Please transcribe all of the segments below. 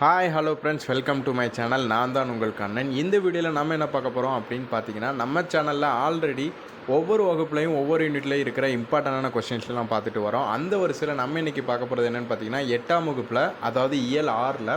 Hi hello friends welcome to my channel நான் தான் உங்கள் கண்ணன். இந்த வீடியோவில் நம்ம என்ன பார்க்க போகிறோம் அப்படின்னு பார்த்தீங்கன்னா நம்ம சேனலில் ஆல்ரெடி ஒவ்வொரு வகுப்புலையும் ஒவ்வொரு யூனிட்லையும் இருக்கிற இம்பார்ட்டண்டான கொஷின்ஸ்லாம் பார்த்துட்டு வரோம். அந்த ஒரு சில நம்ம இன்றைக்கி பார்க்க போகிறது என்னென்னு பார்த்தீங்கன்னா எட்டாம் வகுப்பில் அதாவது இயல் ஆறில்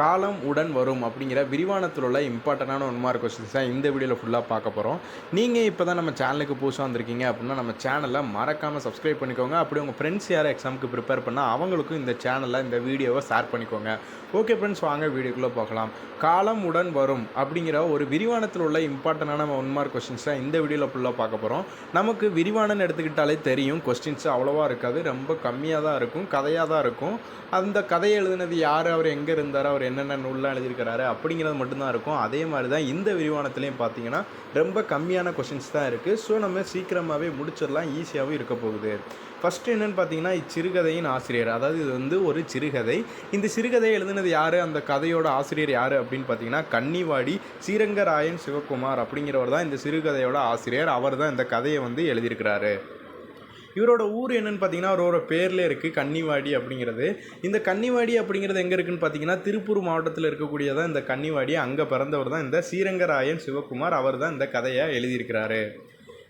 காலம் உடன் வரும் அப்படிங்கிற விரிவானத்தில் உள்ள இம்பார்ட்டண்டான ஒன் மார்க் கொஸ்டின்ஸ் தான் இந்த வீடியோவில் ஃபுல்லாக பார்க்க போகிறோம் நீங்கள் இப்போ தான் நம்ம சேனலுக்கு புதுசாக வந்திருக்கீங்க அப்படின்னா நம்ம சேனலை மறக்காமல் சப்ஸ்கிரைப் பண்ணிக்கோங்க. அப்படி உங்கள் ஃப்ரெண்ட்ஸ் யாரும் எக்ஸாமுக்கு ப்ரிப்பேர் பண்ணால் அவங்களுக்கும் இந்த சேனலில் இந்த வீடியோவை ஷேர் பண்ணிக்கோங்க. ஓகே ஃப்ரெண்ட்ஸ் வாங்க வீடியோக்குள்ளே பார்க்கலாம் காலம் உடன் வரும் அப்படிங்கிற ஒரு விரிவானத்தில் உள்ள இம்பார்ட்டண்டான ஒன் மார்க் கொஸ்டின்ஸ் தான் இந்த வீடியோவில் ஃபுல்லாக பார்க்க போகிறோம் நமக்கு விரிவானன்னு எடுத்துக்கிட்டாலே தெரியும். கொஸ்டின்ஸ் அவ்வளோவா இருக்காது. ரொம்ப கம்மியாக தான் இருக்கும். கதையாக தான் இருக்கும். அந்த கதையை எழுதுனது யார்? அவர் எங்கே இருந்தார்? அவர் என்னென்ன நூல்லாம் எழுதியிருக்கிறாரு அப்படிங்கிறது மட்டும்தான் இருக்கும். அதே மாதிரி தான் இந்த விரிவானத்துலேயும் பார்த்தீங்கன்னா ரொம்ப கம்மியான கொஷின்ஸ் தான் இருக்குது ஸோ நம்ம சீக்கிரமாகவே முடிச்சிடலாம். ஈஸியாகவும் இருக்க போகுது. ஃபஸ்ட்டு என்னென்னு பார்த்தீங்கன்னா இச்சிறுகதையின் ஆசிரியர். அதாவது இது வந்து ஒரு சிறுகதை. இந்த சிறுகதையை எழுதுனது யார்? அந்த கதையோட ஆசிரியர் யார் அப்படின்னு பார்த்தீங்கன்னா கன்னிவாடி ஸ்ரீரங்கராயன் சிவகுமார் அப்படிங்கிறவர் தான் இந்த சிறுகதையோட ஆசிரியர். அவர் தான் இந்த கதையை வந்து எழுதியிருக்கிறாரு. இவரோட ஊர் என்னன்னு பார்த்தீங்கன்னா அவரோட பேரில் இருக்குது கன்னிவாடி அப்படிங்கிறது. இந்த கன்னிவாடி அப்படிங்கிறது எங்கே இருக்குன்னு பார்த்தீங்கன்னா திருப்பூர் மாவட்டத்தில் இருக்கக்கூடியதான் இந்த கன்னிவாடி அங்கே பிறந்தவர் தான் இந்த ஸ்ரீரங்கராயன் சிவகுமார் அவர் தான் இந்த கதையை எழுதியிருக்கிறாரு.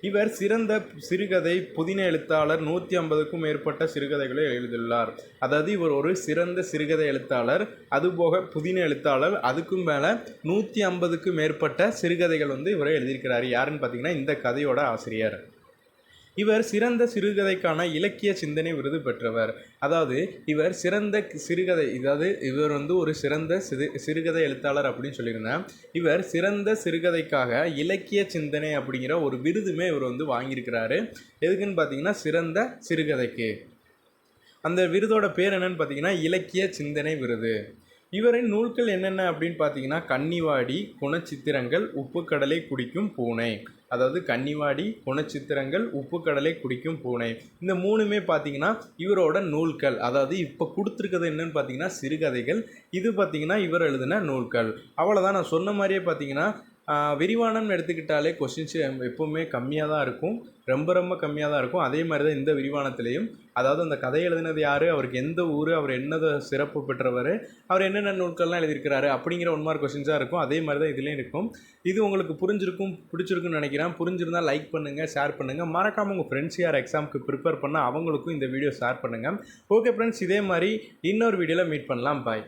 இவர் சிறந்த சிறுகதை புதின எழுத்தாளர் நூற்றி ஐம்பதுக்கும் மேற்பட்ட சிறுகதைகளை எழுதியுள்ளார். அதாவது இவர் ஒரு சிறந்த சிறுகதை எழுத்தாளர் அதுபோக புதின எழுத்தாளர் அதுக்கும் மேலே நூற்றி ஐம்பதுக்கும் மேற்பட்ட சிறுகதைகள் வந்து இவரை எழுதியிருக்கிறார். யாருன்னு பார்த்தீங்கன்னா இந்த கதையோட ஆசிரியர். இவர் சிறந்த சிறுகதைக்கான இலக்கிய சிந்தனை விருது பெற்றவர். அதாவது இவர் சிறந்த சிறுகதை அதாவது இவர் வந்து ஒரு சிறந்த சிறு சிறுகதை எழுத்தாளர் அப்படின்னு சொல்லியிருந்தேன். இவர் சிறந்த சிறுகதைக்காக இலக்கிய சிந்தனை அப்படிங்கிற ஒரு விருதுமே இவர் வந்து வாங்கியிருக்கிறாரு. எதுக்குன்னு பார்த்தீங்கன்னா சிறந்த சிறுகதைக்கு. அந்த விருதோட பேர் என்னன்னு பார்த்தீங்கன்னா இலக்கிய சிந்தனை விருது. இவரின் நூல்கள் என்னென்ன அப்படின்னு பார்த்தீங்கன்னா கன்னிவாடி குணச்சித்திரங்கள் உப்புக்கடலை குடிக்கும் பூனை. அதாவது கன்னிவாடி குணச்சித்திரங்கள் உப்புக்கடலை குடிக்கும் பூனை. இந்த மூணுமே பார்த்தீங்கன்னா இவரோட நூல்கள். அதாவது இப்போ கொடுத்துருக்கிறது என்னன்னு பார்த்தீங்கன்னா சிறுகதைகள். இது பார்த்தீங்கன்னா இவர் எழுதின நூல்கள். அவ்வளோதான் நான் சொன்ன மாதிரியே பார்த்தீங்கன்னா விரிவானம்னு எடுத்துக்கிட்டாலே கொஷின்ஸ் எப்போவுமே கம்மியாக தான் இருக்கும். ரொம்ப ரொம்ப கம்மியாக தான் இருக்கும். அதே மாதிரி தான் இந்த விரிவானத்துலேயும். அதாவது அந்த கதை எழுதினது யார்? அவருக்கு எந்த ஊர்? அவர் என்னதை சிறப்பு பெற்றவர்? அவர் என்னென்ன நூல்கள்லாம் எழுதியிருக்கிறாரு? அப்படிங்கிற ஒன் மார்க் கொஷின்ஸாக இருக்கும். அதே மாதிரி தான் இதுலேயும் இருக்கும். இது உங்களுக்கு புரிஞ்சிருக்கும் பிடிச்சிருக்குன்னு நினைக்கிறேன். புரிஞ்சிருந்தால் லைக் பண்ணுங்கள் ஷேர் பண்ணுங்கள் மறக்காமல் உங்கள் ஃப்ரெண்ட்ஸ் யார் எக்ஸாமுக்கு ப்ரிப்பேர் பண்ணால் அவங்களுக்கும் இந்த வீடியோ ஷேர் பண்ணுங்கள் ஓகே ஃப்ரெண்ட்ஸ் இதே மாதிரி இன்னொரு வீடியோவில் மீட் பண்ணலாம். பாய்